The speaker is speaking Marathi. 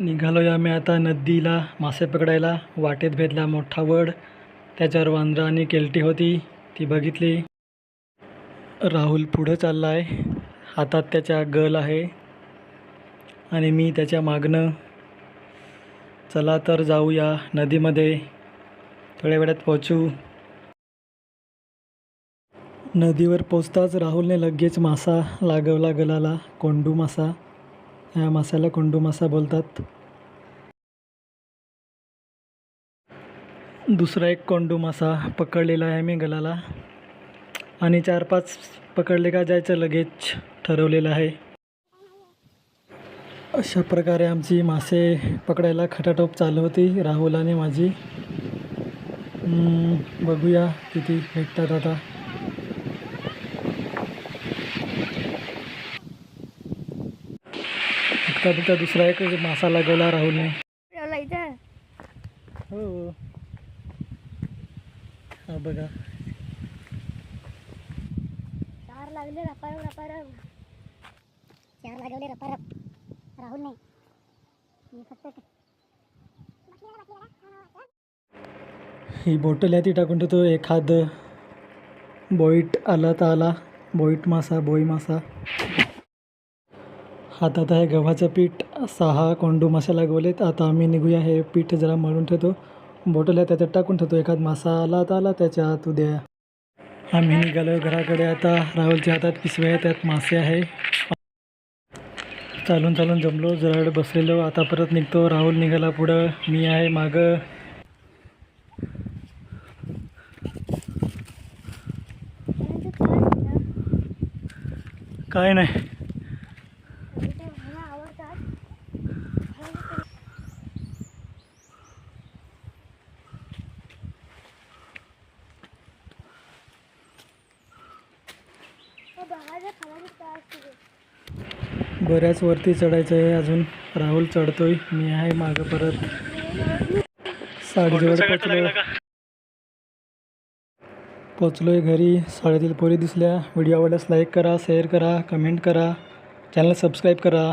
निघालो या आम्ही आता नदीला मासे पकडायला. वाटेत भेटला मोठा वड. त्याच्यावर वांद्रा आणि केलटी होती. ती बघितली. राहुल पुढं चालला आहे हातात त्याच्या गल आहे. आणि मी त्याच्या मागनं. चला तर जाऊया नदीमध्ये. थोड्या वेळात पोहोचू. नदीवर पोचताच राहुलने लगेच मासा लागवला गलाला. कोंडू मासा. या मासाला कोंडू मासा बोलतात. दुसरा एक कोंडू मासा पकडलेला आहे मी गलाला. आणि चार पाच पकडले का जायचं लगेच ठरवलेलं आहे. अशा प्रकारे आमची मासे पकडायला खटाटोप चालू होती राहुल आणि माझी. बघूया किती भेटतात आता. फक्त फक्त दुसरा एक मासा लागवला राहुलने. इथं हो हा. बघा. चार लागले रपारप रपारप चार लागवले रपारप राहुल नाही. मी फक्त ही बॉटल आहे ती टाकून ठेवतो. एखाद बोईट आला तर आला. बोईट मासा बोई मासा. हातात आहे गव्हाचं पीठ. सहा कोंडू मासे लागवलेत. आता आम्ही निघूया. हे पीठ जरा मळून ठेवतो. बॉटल आहे त्याच्यात टाकून ठेवतो. एखाद मासा आला त्याच्यात आला त्याच्या उद्या. आम्ही निघालो घराकडे. आता राहुलच्या हातात पिसवे आहे त्यात मासे आहे. चालून चालून जमलो. जरा वेळ बसलेलो. आता परत निघतो. राहुल निघाला पुढं. मी आहे मागं. काय नाही. बऱ्याच वरती चढायचं आहे अजून. राहुल चढतोय. मी आहे मागं परत. साडेजवळ पोचलो पोचलोय. घरी. शाळेतील पोरी दिसल्या. व्हिडिओ आवडल्यास लाईक करा शेअर करा कमेंट करा. चॅनल सबस्क्राईब करा.